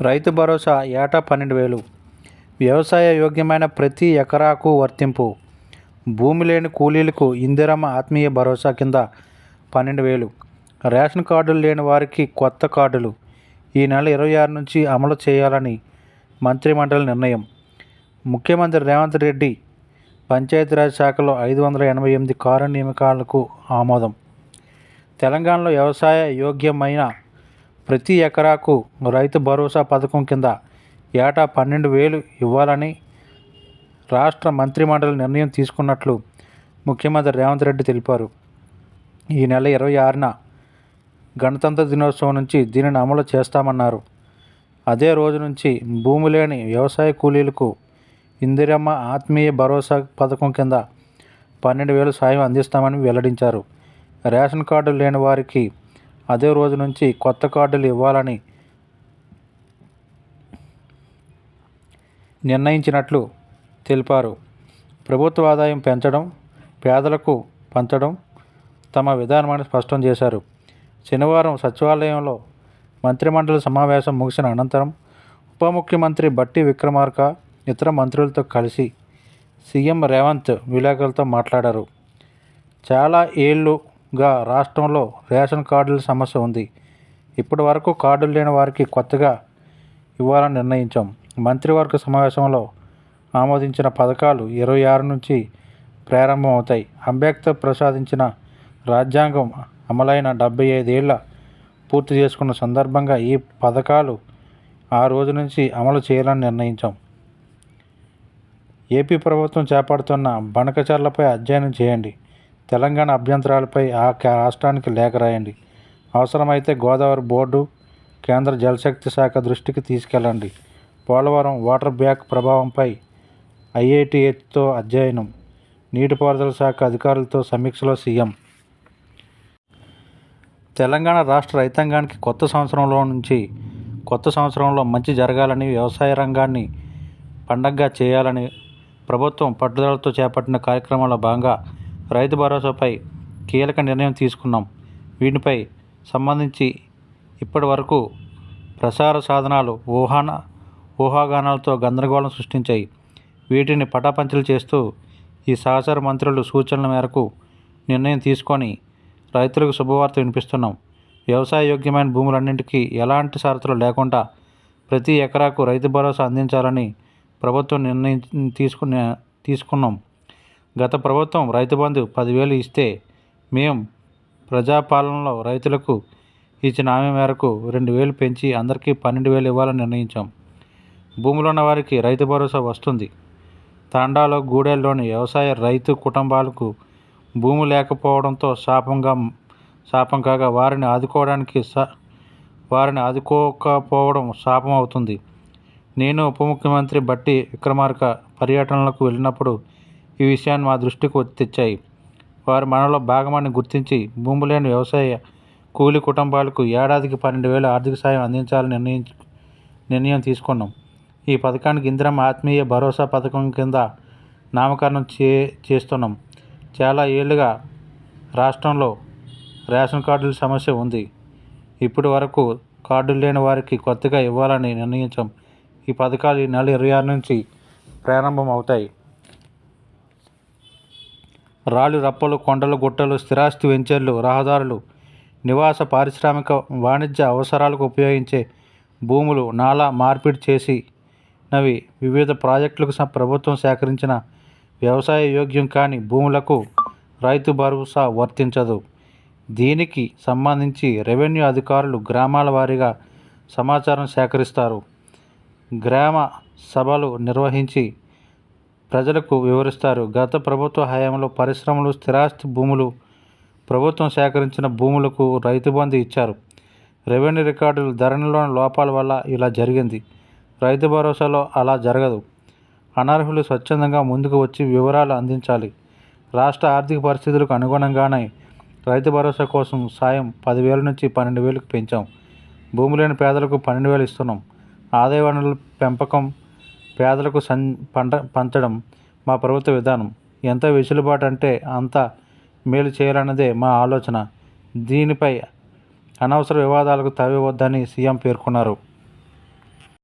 రైతు భరోసా ఏటా పన్నెండు వేలు. వ్యవసాయ యోగ్యమైన ప్రతి ఎకరాకు వర్తింపు. భూమి లేని కూలీలకు ఇందిరమ్మ ఆత్మీయ భరోసా కింద పన్నెండు వేలు. రేషన్ కార్డులు లేని వారికి కొత్త కార్డులు. ఈ నెల ఇరవై ఆరు నుంచి అమలు చేయాలని మంత్రిమండలి నిర్ణయం. ముఖ్యమంత్రి రేవంత్ రెడ్డి పంచాయతీరాజ్ శాఖలో ఐదు వందల ఎనభై ఎనిమిది కారు నియామకాలకు ఆమోదం. తెలంగాణలో వ్యవసాయ యోగ్యమైన ప్రతి ఎకరాకు రైతు భరోసా పథకం కింద ఏటా పన్నెండు వేలు ఇవ్వాలని రాష్ట్ర మంత్రిమండలి నిర్ణయం తీసుకున్నట్లు ముఖ్యమంత్రి రేవంత్ రెడ్డి తెలిపారు. ఈ నెల ఇరవై ఆరున గణతంత్ర దినోత్సవం నుంచి దీనిని అమలు చేస్తామన్నారు. అదే రోజు నుంచి భూమి లేని వ్యవసాయ కూలీలకు ఇందిరమ్మ ఆత్మీయ భరోసా పథకం కింద పన్నెండు వేలు సాయం అందిస్తామని వెల్లడించారు. రేషన్ కార్డు లేని వారికి అదే రోజు నుంచి కొత్త కార్డులు ఇవ్వాలని నిర్ణయించినట్లు తెలిపారు. ప్రభుత్వ ఆదాయం పెంచడం పేదలకు పంచడం తమ విధానమని స్పష్టం చేశారు. శనివారం సచివాలయంలో మంత్రిమండలి సమావేశం ముగిసిన అనంతరం ఉప ముఖ్యమంత్రి బట్టి విక్రమార్క ఇతర మంత్రులతో కలిసి సీఎం రేవంత్ విలేకరులతో మాట్లాడారు. చాలా ఏళ్ళు గా రాష్ట్రంలో రేషన్ కార్డుల సమస్య ఉంది. ఇప్పటి వరకు కార్డులు లేని వారికి కొత్తగా ఇవ్వాలని నిర్ణయించాం. మంత్రివర్గ సమావేశంలో ఆమోదించిన పథకాలు ఇరవై ఆరు నుంచి ప్రారంభమవుతాయి. అంబేద్కర్ ప్రసాదించిన రాజ్యాంగం అమలైన డెబ్బై ఐదేళ్ళ పూర్తి చేసుకున్న సందర్భంగా ఈ పథకాలు ఆ రోజు నుంచి అమలు చేయాలని నిర్ణయించాం. ఏపీ ప్రభుత్వం చేపడుతున్న బణకచర్లపై అధ్యయనం చేయండి. తెలంగాణ అభ్యంతరాలపై ఆ రాష్ట్రానికి లేఖ రాయండి. అవసరమైతే గోదావరి బోర్డు కేంద్ర జలశక్తి శాఖ దృష్టికి తీసుకెళ్ళండి. పోలవరం వాటర్ బ్యాక్ ప్రభావంపై ఐఐటిహెచ్తో అధ్యయనం. నీటిపారుదల శాఖ అధికారులతో సమీక్షలో సీఎం. తెలంగాణ రాష్ట్ర రైతాంగానికి కొత్త సంవత్సరంలో నుంచి కొత్త సంవత్సరంలో మంచి జరగాలని వ్యవసాయ రంగాన్ని పండగగా చేయాలని ప్రభుత్వం పట్టుదలతో చేపట్టిన కార్యక్రమంలో భాగంగా రైతు భరోసాపై కీలక నిర్ణయం తీసుకున్నాం. వీటిపై సంబంధించి ఇప్పటి వరకు ప్రసార సాధనాలు ఊహాన ఊహాగానాలతో గందరగోళం సృష్టించాయి. వీటిని పటాపంచలు చేస్తూ ఈ సహచార మంత్రులు సూచనల మేరకు నిర్ణయం తీసుకొని రైతులకు శుభవార్త వినిపిస్తున్నాం. వ్యవసాయ యోగ్యమైన భూములన్నింటికీ ఎలాంటి షరతులు లేకుండా ప్రతి ఎకరాకు రైతు భరోసా అందించాలని ప్రభుత్వం నిర్ణయం తీసుకున్న తీసుకున్నాం. గత ప్రభుత్వం రైతు బంధు పదివేలు ఇస్తే మేము ప్రజాపాలనలో రైతులకు ఇచ్చిన హామీ మేరకు రెండు వేలు పెంచి అందరికీ పన్నెండు వేలు ఇవ్వాలని నిర్ణయించాం. భూములు ఉన్న వారికి రైతు భరోసా వస్తుంది. తాండాలో గూడెల్లోని వ్యవసాయ రైతు కుటుంబాలకు భూమి లేకపోవడంతో శాపంగా శాపం కాగా వారిని ఆదుకోవడానికి స వారిని ఆదుకోకపోవడం శాపం అవుతుంది. నేను ఉప ముఖ్యమంత్రి బట్టి విక్రమార్క పర్యటనలకు వెళ్ళినప్పుడు ఈ విషయాన్ని మా దృష్టికి తెచ్చాయి. వారు మనలో భాగమని గుర్తించి భూమి లేని వ్యవసాయ కూలి కుటుంబాలకు ఏడాదికి పన్నెండు వేల ఆర్థిక సాయం అందించాలని నిర్ణయించు నిర్ణయం తీసుకున్నాం. ఈ పథకానికి ఇందిరమ్మ ఆత్మీయ భరోసా పథకం కింద నామకరణం చే చేస్తున్నాం. చాలా ఏళ్ళుగా రాష్ట్రంలో రేషన్ కార్డుల సమస్య ఉంది. ఇప్పటి వరకు కార్డులు లేని వారికి కొత్తగా ఇవ్వాలని నిర్ణయించాం. ఈ పథకాలు ఈ నెల ఇరవై ఆరు నుంచి ప్రారంభం అవుతాయి రాళ్ళు రప్పలు కొండలు గుట్టలు స్థిరాస్తి వెంచర్లు రహదారులు నివాస పారిశ్రామిక వాణిజ్య అవసరాలకు ఉపయోగించే భూములు నాలా మార్పిడి చేసి నవి వివిధ ప్రాజెక్టులకు ప్రభుత్వం సేకరించిన వ్యవసాయ యోగ్యం కాని భూములకు రైతు భరోసా వర్తించదు. దీనికి సంబంధించి రెవెన్యూ అధికారులు గ్రామాల వారీగా సమాచారం సేకరిస్తారు. గ్రామ సభలు నిర్వహించి ప్రజలకు వివరిస్తారు. గత ప్రభుత్వ హయాంలో పరిశ్రమలు స్థిరాస్తి భూములు ప్రభుత్వం సేకరించిన భూములకు రైతు బంధు ఇచ్చారు. రెవెన్యూ రికార్డులు ధరణిలోని లోపాల వల్ల ఇలా జరిగింది. రైతు భరోసాలో అలా జరగదు. అనర్హులు స్వచ్ఛందంగా ముందుకు వచ్చి వివరాలు అందించాలి. రాష్ట్ర ఆర్థిక పరిస్థితులకు అనుగుణంగానే రైతు భరోసా కోసం సాయం పదివేల నుంచి పన్నెండు వేలకు పెంచాం. భూమి లేని పేదలకు పన్నెండు వేలు ఇస్తున్నాం. ఆదాయ వనరుల పెంపకం పేదలకు సం పంట పంచడం మా ప్రభుత్వ విధానం. ఎంత వెసులుబాటు అంటే అంత మేలు చేయాలన్నదే మా ఆలోచన. దీనిపై అనవసర వివాదాలకు తావివద్దని సీఎం పేర్కొన్నారు.